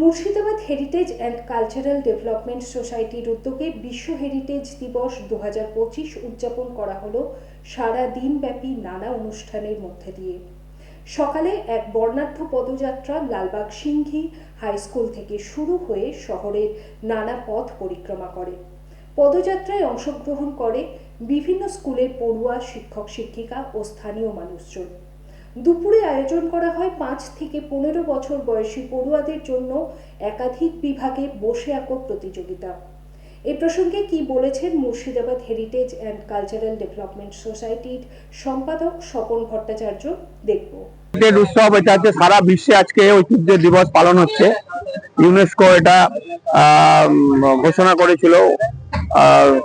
Murshidabad heritage and cultural development সোসাইটির উদ্যোগে বিশ্ব হেরিটেজ দিবস দু উদযাপন করা হলো সারা দিনব্যাপী নানা অনুষ্ঠানের মধ্যে দিয়ে। সকালে এক বর্ণাঢ্য পদযাত্রা লালবাগ সিংঘি হাই স্কুল থেকে শুরু হয়ে শহরের নানা পথ পরিক্রমা করে। পদযাত্রায় অংশগ্রহণ করে বিভিন্ন স্কুলের পড়ুয়া, শিক্ষক, শিক্ষিকা ও স্থানীয় মানুষজন। দুপুরে আয়োজন করা হয় পাঁচ থেকে পনেরো বছর বয়সী পড়ুয়াদের জন্য একাধিক বিভাগে বসে আঁকো প্রতিযোগিতা। এ প্রসঙ্গে কি বলেছেন Murshidabad heritage and cultural development সোসাইটির সম্পাদক স্বপন ভট্টাচার্য দেখব। উৎসব, এটা হচ্ছে সারা বিশ্বে আজকে ঐতিহ্য দিবস পালন হচ্ছে। ইউনেস্কো এটা ঘোষণা করেছিল।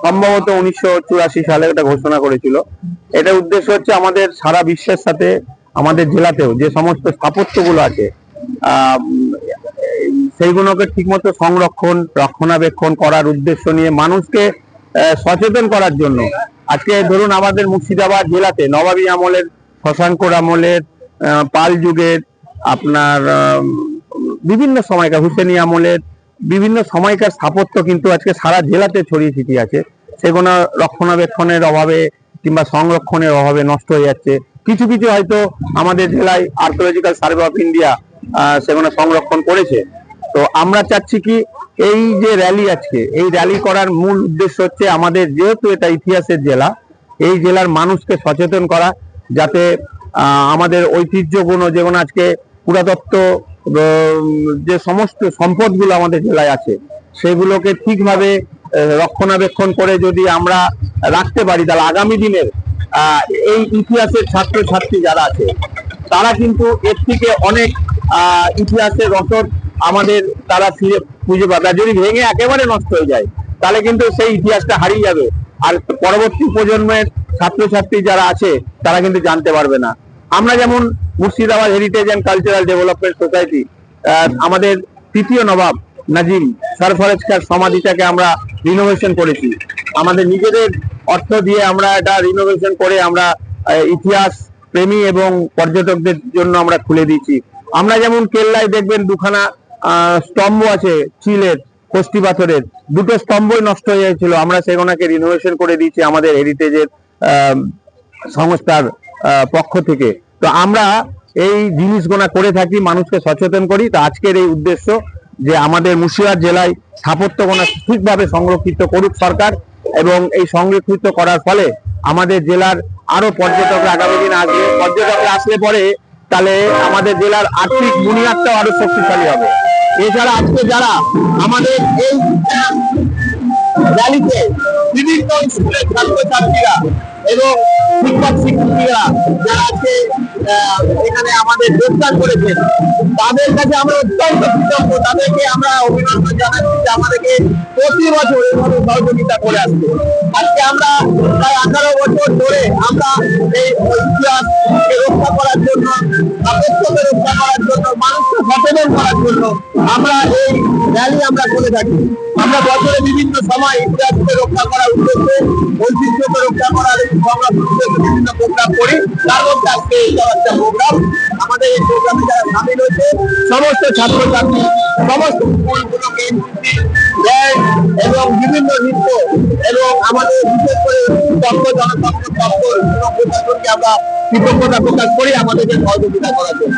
সম্ভবত উনিশশো চুরাশি সালে এটা ঘোষণা করেছিল। এটা উদ্দেশ্য হচ্ছে আমাদের সারা বিশ্বের সাথে আমাদের জেলাতেও যে সমস্ত স্থাপত্যগুলো আছে সেইগুলোকে ঠিকমতো সংরক্ষণ, রক্ষণাবেক্ষণ করার উদ্দেশ্য নিয়ে মানুষকে সচেতন করার জন্য। আজকে ধরুন আমাদের মুর্শিদাবাদ জেলাতে নবাবী আমলের, শশাঙ্কর আমলের পাল যুগের, আপনার বিভিন্ন সময়কার হুসেনি আমলের, বিভিন্ন সময়কার স্থাপত্য কিন্তু আজকে সারা জেলাতে ছড়িয়ে ছিটিয়ে আছে। সেগুলো রক্ষণাবেক্ষণের অভাবে কিংবা সংরক্ষণের অভাবে নষ্ট হয়ে যাচ্ছে। কিছু কিছু হয়তো আমাদের জেলায় আর্কোলজিক্যাল সার্ভে অফ ইন্ডিয়া সেগুলো সংরক্ষণ করেছে। তো আমরা চাচ্ছি কি এই যে র্যালি আজকে, এই র্যালি করার মূল উদ্দেশ্য হচ্ছে আমাদের যেহেতু এটা ইতিহাসের জেলা, এই জেলার মানুষকে সচেতন করা, যাতে আমাদের ঐতিহ্যগুলো যেমন আজকে পুরাতত্ত্ব যে সমস্ত সম্পদগুলো আমাদের জেলায় আছে, সেগুলোকে ঠিকভাবে রক্ষণাবেক্ষণ করে যদি আমরা রাখতে পারি, তাহলে আগামী দিনের এই ইতিহাসের ছাত্র ছাত্রী যারা আছে, তারা কিন্তু এর থেকে অনেক ইতিহাসের রসদ আমাদের তারা ফিরে খুঁজে পাবে। যদি ভেঙে একেবারে নষ্ট হয়ে যায়, তাহলে কিন্তু সেই ইতিহাসটা হারিয়ে যাবে। আর পরবর্তী প্রজন্মের ছাত্রছাত্রী যারা আছে, তারা কিন্তু জানতে পারবে না। আমরা যেমন Murshidabad heritage and cultural development society আমাদের তৃতীয় নবাব নাজিম সরফরাজ সমাধিটাকে আমরা রিনোভেশন করেছি। আমাদের নিজেদের অর্থ দিয়ে আমরা এটা রিনোভেশন করে আমরা ইতিহাস প্রেমী এবং পর্যটকদের জন্য আমরা খুলে দিয়েছি। আমরা যেমন কেল্লায় দেখবেন দুখানা স্তম্ভ আছে চিলের কষ্টি পাথরের। দুটো স্তম্ভই নষ্ট হয়ে যাচ্ছিল। আমরা সেগুলোকে রিনোভেশন করে দিয়েছি আমাদের হেরিটেজের সংস্থার পক্ষ থেকে। তো আমরা এই জিনিসগুলো করে থাকি, মানুষকে সচেতন করি। তো আজকের এই উদ্দেশ্য যে আমাদের মুর্শিদাবাদ জেলায় স্থাপত্যগুলো ঠিকভাবে সংরক্ষিত করুক সরকার। এবং এই সংরক্ষিত করার ফলে আমাদের জেলার আরও পর্যটকরা আগামী দিন আসবে। পর্যটকরা আসলে পরে তাহলে আমাদের জেলার আর্থিক বুনিয়াদটাও আরও শক্তিশালী হবে। এছাড়া আজকে যারা আমাদের এই র্যালিতে বিভিন্ন স্কুলের ছাত্রছাত্রীরা এবং তাদের কাছে আমরা অত্যন্ত তাদেরকে আমরা অভিনন্দন জানাচ্ছি যে আমাদেরকে প্রতি বছর করে আসছে। আজকে আমরা প্রায় আঠারো বছর ধরে আমরা এই ইতিহাসকে রক্ষা করার জন্য জন্য সচেতন করার জন্য আমরা এই র্যালি আমরা করে থাকি। আমরা বছরে বিভিন্ন সময় ইতিহাসকে রক্ষা করার উদ্দেশ্যে, ঐতিহ্যকে রক্ষা করার বিভিন্ন প্রোগ্রাম করি। তার মধ্যে আজকে এই একটা প্রোগ্রাম আমাদের এই প্রোগ্রামে যারা সামিল হয়েছে, সমস্ত ছাত্রছাত্রী, সমস্ত স্কুলগুলোকে এবং বিভিন্ন নৃত্য এবং আমাদের বিশেষ করে তত্ত্ব জনতন্ত্র তত্ত্ব আমরা কৃতজ্ঞতা প্রকাশ করি আমাদেরকে সহযোগিতা করার জন্য।